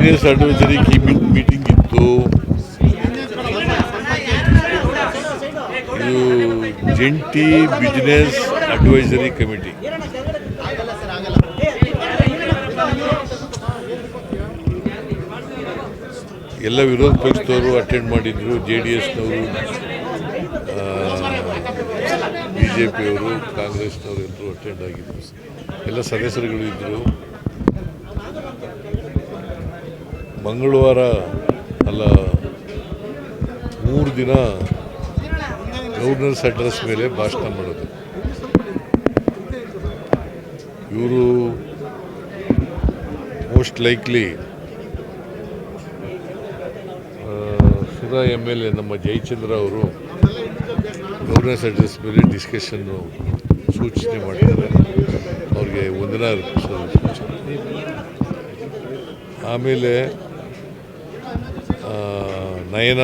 Business advisory meeting ಇತ್ತು ಇದು ಜಂಟಿ ಬಿಸ್ನೆಸ್ ಅಡ್ವೈಸರಿ ಕಮಿಟಿ ಎಲ್ಲ ವಿರೋಧ ಪಕ್ಷದವರು ಅಟೆಂಡ್ ಮಾಡಿದ್ರು ಜೆ ಡಿ ಎಸ್ನವರು ಬಿ ಜೆ ಪಿಯವರು ಕಾಂಗ್ರೆಸ್ನವರು ಎಲ್ಲರೂ ಅಟೆಂಡ್ ಆಗಿದ್ರು. ಎಲ್ಲ ಸದಸ್ಯರುಗಳು ಇದ್ದರು ಮಂಗಳವಾರ ಅಲ್ಲ, ಮೂರು ದಿನ ಗವರ್ನರ್ಸ್ ಅಡ್ರೆಸ್ ಮೇಲೆ ಭಾಷಣ ಮಾಡೋದು. ಇವರು most likely Sudha M L A, ನಮ್ಮ ಜಯಚಂದ್ರ ಅವರು ಗವರ್ನರ್ಸ್ ಅಡ್ರೆಸ್ ಮೇಲೆ ಡಿಸ್ಕಷನ್ನು ಸೂಚನೆ ಮಾಡಿದ್ದಾರೆ. ಅವ್ರಿಗೆ ಒಂದಿನ ಆಮೇಲೆ ನಯನ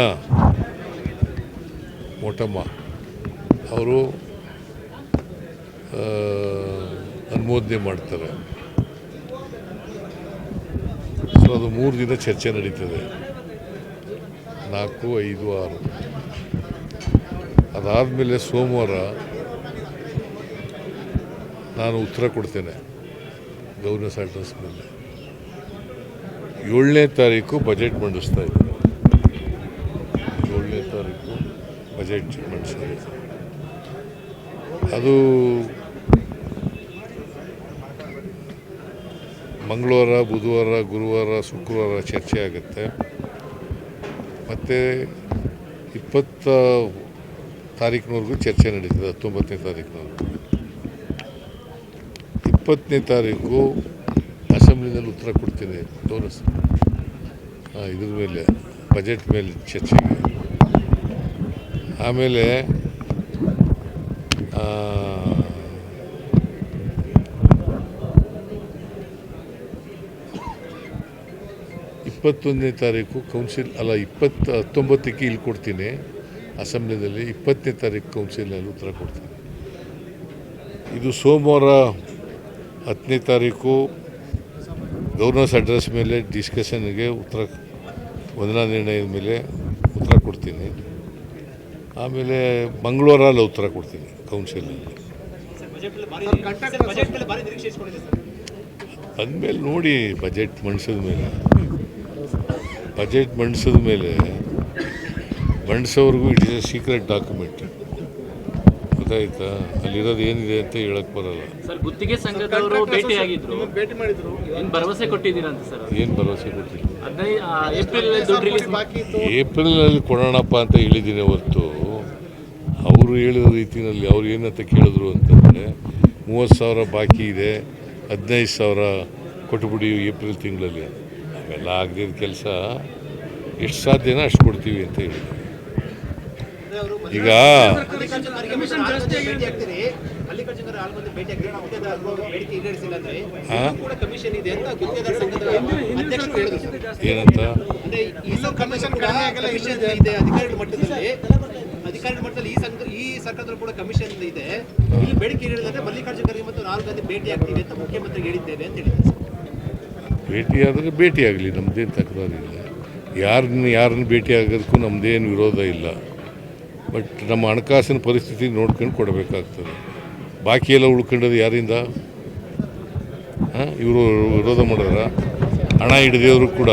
ಮೋಟಮ್ಮ ಅವರು ಅನುಮೋದನೆ ಮಾಡ್ತಾರೆ. ಸೊ ಅದು ಮೂರು ದಿನ ಚರ್ಚೆ ನಡೀತದೆ. ನಾಲ್ಕು, ಐದು, ಆರು. ಅದಾದಮೇಲೆ ಸೋಮವಾರ ನಾನು ಉತ್ತರ ಕೊಡ್ತೇನೆ ಗೌರ್ನರ್ ಅಡ್ರೆಸ್ ಮೇಲೆ ಏಳನೇ ತಾರೀಕು ಬಜೆಟ್ ಮಂಡಿಸ್ತಾ ಏಳನೇ ತಾರೀಕು ಬಜೆಟ್ ಮಂಡಿಸ್ತಾ ಇದ್ದೀನಿ ಅದು ಮಂಗಳವಾರ, ಬುಧವಾರ, ಗುರುವಾರ, ಶುಕ್ರವಾರ ಚರ್ಚೆ ಆಗುತ್ತೆ. ಮತ್ತು ಇಪ್ಪತ್ತ ತಾರೀಕಿನವರೆಗೂ ಚರ್ಚೆ ನಡೀತದೆ, ಹತ್ತೊಂಬತ್ತನೇ ತಾರೀಕಿನವರೆಗೂ ಇಪ್ಪತ್ತನೇ ತಾರೀಕು ಅಸೆಂಬ್ಲಿನಲ್ಲಿ ಉತ್ತರ ಕೊಡ್ತೀನಿ. ತೋರಿಸ್. ಇದ್ರ ಮೇಲೆ, ಬಜೆಟ್ ಮೇಲೆ ಚರ್ಚೆಗೆ. ಆಮೇಲೆ ಇಪ್ಪತ್ತೊಂದನೇ ತಾರೀಕು ಕೌನ್ಸಿಲ್ ಅಲ್ಲ, ಇಪ್ಪತ್ತು, ಹತ್ತೊಂಬತ್ತಕ್ಕೆ ಇಲ್ಲಿ ಕೊಡ್ತೀನಿ. ಅಸೆಂಬ್ಲಿನಲ್ಲಿ ಇಪ್ಪತ್ತನೇ ತಾರೀಕು ಕೌನ್ಸಿಲ್ನಲ್ಲಿ ಉತ್ತರ ಕೊಡ್ತೀನಿ. ಇದು ಸೋಮವಾರ ಹತ್ತನೇ ತಾರೀಕು ಗೌರ್ನರ್ಸ್ ಅಡ್ರೆಸ್ ಮೇಲೆ ಡಿಸ್ಕಷನ್ಗೆ ಉತ್ತರ, ವಂದನಾ ನಿರ್ಣಯದ ಮೇಲೆ ಉತ್ತರ ಕೊಡ್ತೀನಿ. ಆಮೇಲೆ ಮಂಗಳೂರಲ್ಲಿ ಉತ್ತರ ಕೊಡ್ತೀನಿ ಕೌನ್ಸಿಲಲ್ಲಿ ಅಂದಮೇಲೆ ನೋಡಿ ಬಜೆಟ್ ಮಂಡಿಸಿದ ಮೇಲೆ. ಬಜೆಟ್ ಮಂಡಿಸಿದ ಮೇಲೆ ಮಂಡಿಸೋರ್ಗೂ it is a secret document ಗೊತ್ತಾಯ್ತಾ ಅಲ್ಲಿರೋದು ಏನಿದೆ ಅಂತ ಹೇಳಕ್ ಬರಲ್ಲ. ಸರ್ ಗುತ್ತಿಗೆ ಸಂಘದವರು ಭೇಟಿಯಾಗಿದ್ರು ಭೇಟಿ ಮಾಡಿದ್ರು. ಏನ್ ಭರವಸೆ ಕೊಟ್ಟಿದ್ದೀರಾ ಅಂತ ಸರ್? ಏನು ಭರವಸೆ ಕೊಟ್ಟಿಲ್ಲ. ಹದಿನೈದು ಏಪ್ರಿಲ್ ದುಡ್ಡು ರಿಲೀಸ್ ಬಾಕಿ ಇತ್ತು. ಏಪ್ರಿಲ್ನಲ್ಲಿ ಕೊಡೋಣಪ್ಪ ಅಂತ ಹೇಳಿದ್ದೀನಿ ಹೊರತು ಅವರು ಹೇಳಿದ ರೀತಿಯಲ್ಲಿ ಅವ್ರು ಏನಂತ ಕೇಳಿದ್ರು ಅಂತಂದರೆ ಮೂವತ್ತು ಸಾವಿರ ಬಾಕಿ ಇದೆ ಹದಿನೈದು ಸಾವಿರ ಕೊಟ್ಟುಬಿಡಿ ಏಪ್ರಿಲ್ ತಿಂಗಳಲ್ಲಿ ಅವೆಲ್ಲ ಆಗದಿದ್ದ ಕೆಲಸ. ಎಷ್ಟು ಸಾಧ್ಯನ ಅಷ್ಟು ಕೊಡ್ತೀವಿ ಅಂತ ಹೇಳಿದ್ರು. ಈಗ ಏನಂತ? ಅಧಿಕಾರಿಗಳ ಮಟ್ಟದಲ್ಲಿ. ಈ ಸಂಘ ಈ ಸರ್ಕಾರದಲ್ಲೂ ಕೂಡ ಕಮಿಷನ್ ಇದೆ. ಇಲ್ಲಿ ಬೇಡಿಕೆ ಹೇಳಿದ್ರೆ ಮಲ್ಲಿಕಾರ್ಜುನ ಖರ್ಗೆ ಮತ್ತು ರಾಹುಲ್ ಗಾಂಧಿ ಭೇಟಿ ಆಗ್ತೀವಿ ಅಂತ ಮುಖ್ಯಮಂತ್ರಿ ಹೇಳಿದ್ದೇವೆ ಅಂತ. ಭೇಟಿ ಆಗಲಿ ಭೇಟಿ ಆಗಲಿ ನಮ್ಮದೇನು ತಕರಾರಿಲ್ಲ. ಯಾರನ್ನ ಯಾರನ್ನ ಭೇಟಿ ಆಗೋದಕ್ಕೂ ನಮ್ಮದೇನು ವಿರೋಧ ಇಲ್ಲ. ಬಟ್ ನಮ್ಮ ಹಣಕಾಸಿನ ಪರಿಸ್ಥಿತಿ ನೋಡ್ಕೊಂಡು ಕೊಡಬೇಕಾಗ್ತದೆ. ಬಾಕಿ ಎಲ್ಲ ಉಳ್ಕೊಂಡದು ಯಾರಿಂದ? ಇವರು ವಿರೋಧ ಮಾಡಿದ್ರ ಹಣ ಹಿಡಿದೇವರು ಕೂಡ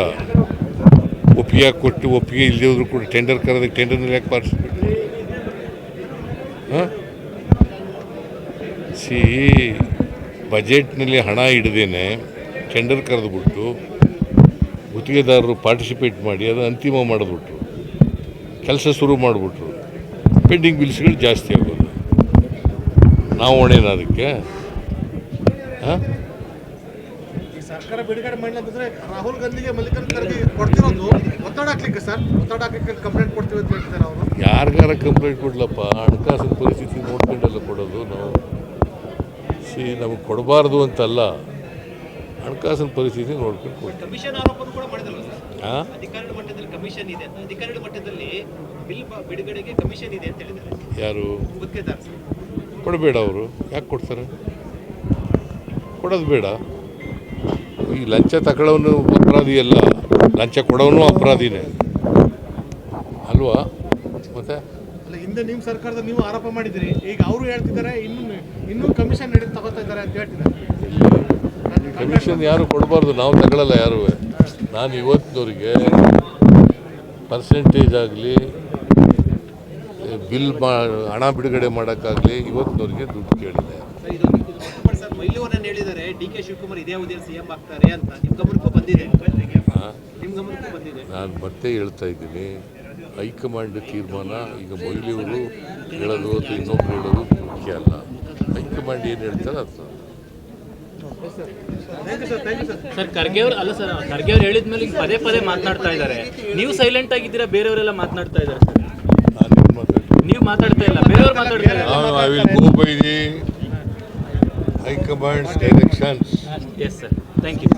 ಒಪ್ಪಿಗೆ ಕೊಟ್ಟು ಒಪ್ಪಿಗೆ ಇಲ್ಲದೇವ್ರು ಕೂಡ ಟೆಂಡರ್ ಕರೆದಕ್ಕೆ ಟೆಂಡರ್ನಲ್ಲಿ ಯಾಕೆ ಪಾರ್ಟಿಸಿಪೇಟ್ ಹಾಂ? ಸಿ, ಬಜೆಟ್ನಲ್ಲಿ ಹಣ ಹಿಡ್ದೇನೆ ಟೆಂಡರ್ ಕರೆದುಬಿಟ್ಟು ಗುತ್ತಿಗೆದಾರರು ಪಾರ್ಟಿಸಿಪೇಟ್ ಮಾಡಿ ಅದು ಅಂತಿಮ ಮಾಡಿದ್ಬಿಟ್ರು ಕೆಲಸ ಶುರು ಮಾಡಿಬಿಟ್ರು. ಪೆಂಡಿಂಗ್ ಬಿಲ್ಸ್ಗಳು ಜಾಸ್ತಿ ಆಗೋದು. ನಾವು ಹೊಣೆನ ಅದಕ್ಕೆ. ಹಾಂ? ಈ ಸರ್ಕಾರ ಬಿಡುಗಡೆ ಮಾಡಿಲ್ಲ ಅಂತಂದ್ರೆ ರಾಹುಲ್ ಗಾಂಧಿಗೆ ಮಲ್ಲಿಕಾರ್ಜುನ ಖರ್ಗೆ ಕೊಡ್ತಿರೋದು ಒತ್ತಡ ಹಾಕ್ಲಿಕ್ಕೆ ಸರ್? ಒತ್ತಡ ಹಾಕ್ಲಿಕ್ಕೆ ಕಂಪ್ಲೇಂಟ್ ಕೊಡ್ತೀವಿ ಅಂತ ಹೇಳ್ತಾರೆ ಅವರು? ಯಾರಿಗಾರ ಕಂಪ್ಲೇಂಟ್ ಕೊಡ್ಲಪ್ಪ? ಹಣಕಾಸಿನ ಪರಿಸ್ಥಿತಿ ನೋಡ್ಕೊಂಡೆಲ್ಲ ಕೊಡೋದು ನಾವು. ಸಿ ನಮಗೆ ಕೊಡಬಾರ್ದು ಅಂತಲ್ಲ. ಹಣಕಾಸಿನ ಪರಿಸ್ಥಿತಿ ನೋಡ್ಕೊಂಡು ಕೊಡ್ತೀವಿ. ಕಮಿಷನ್ ಆರೋಪನೂ ಕೂಡ ಮಾಡಿದ್ರು ಸರ್? ಹಾಂ ಅಧಿಕಾರಿಗಳ ಮಟ್ಟದಲ್ಲಿ ಕಮಿಷನ್ ಇದೆ. ಅಂತ ಅಧಿಕಾರಿಗಳ ಮಟ್ಟದಲ್ಲಿ ಬಿಲ್ ಬ- ಬಿಡುಗಡೆಗೆ ಕಮಿಷನ್ ಇದೆ ಅಂತ ಹೇಳಿದ್ದಾರೆ. ಯಾರು? ಗುತ್ತಿಗೆದಾರ ಕೊಡಬೇಡ ಅವರು. ಯಾಕೆ ಕೊಡ್ತಾರೆ? ಕೊಡೋದು ಬೇಡ. ಈ ಲಂಚ ತಗೊಳ್ಳೋನು ಅಪರಾಧಿ ಅಲ್ಲ. ಲಂಚ ಕೊಡೋನು ಅಪರಾಧಿನೇ. ಅಲ್ವಾ? ಮತ್ತೆ? ಅಲ್ಲ ಹಿಂದೆ ನಿಮ್ಮ ಸರ್ಕಾರದ ನೀವು ಆರೋಪ ಮಾಡಿದಿರಿ ಈಗ ಅವರು ಹೇಳ್ತಿದ್ದಾರೆ ಇನ್ನು ಇನ್ನೂ ಕಮಿಷನ್ ನಡೀತಾ ತಗೋತಾ ಇದ್ದಾರೆ ಅಂತ ಹೇಳ್ತಿದ್ದಾರೆ. ಕಮಿಷನ್ ಯಾರು ಕೊಡಬಾರ್ದು ನಾವು ತಗೊಳ್ಳಲ್ಲ ಯಾರು. ನಾನು ಇವತ್ತಿನವ್ರಿಗೆ ಪರ್ಸೆಂಟೇಜ್ ಆಗಲಿ ಬಿಲ್ ಮಾ ಹಣ ಬಿಡುಗಡೆ ಮಾಡೋಕ್ಕಾಗಲಿ ಇವತ್ತಿನವ್ರಿಗೆ ದುಡ್ಡು ಕೇಳಿದೆ. ನಾನು ಮತ್ತೆ ಹೇಳ್ತಾ ಇದ್ದೀನಿ ಹೈಕಮಾಂಡ್ ತೀರ್ಮಾನ ಈಗ ಮೊಯ್ಲಿಯವರು ಹೇಳೋದು ಅಥವಾ ಇನ್ನೊಬ್ರು ಹೇಳೋದು ಮುಖ್ಯ ಅಲ್ಲ. ಹೈಕಮಾಂಡ್ ಏನು ಹೇಳ್ತಾರೆ ಅದು sir thank you sir sir Kharge ಅವ್ರು ಅಲ್ಲ ಸರ್ ಖರ್ಗೆ ಅವ್ರು ಹೇಳಿದ್ಮೇಲೆ ಈಗ ಪದೇ ಪದೇ ಮಾತನಾಡ್ತಾ ಇದ್ದಾರೆ ನೀವು ಸೈಲೆಂಟ್ ಆಗಿದ್ದೀರಾ ಬೇರೆಯವರೆಲ್ಲ ಮಾತನಾಡ್ತಾ ಇದ್ದಾರೆ ಸರ್? ನೀವು ಮಾತಾಡ್ತಾ ಇಲ್ಲ ಬೇರೆಯವ್ರು ಮಾತಾಡ್ತಾ ಇಲ್ಲ I will go by the high command's directions yes sir thank you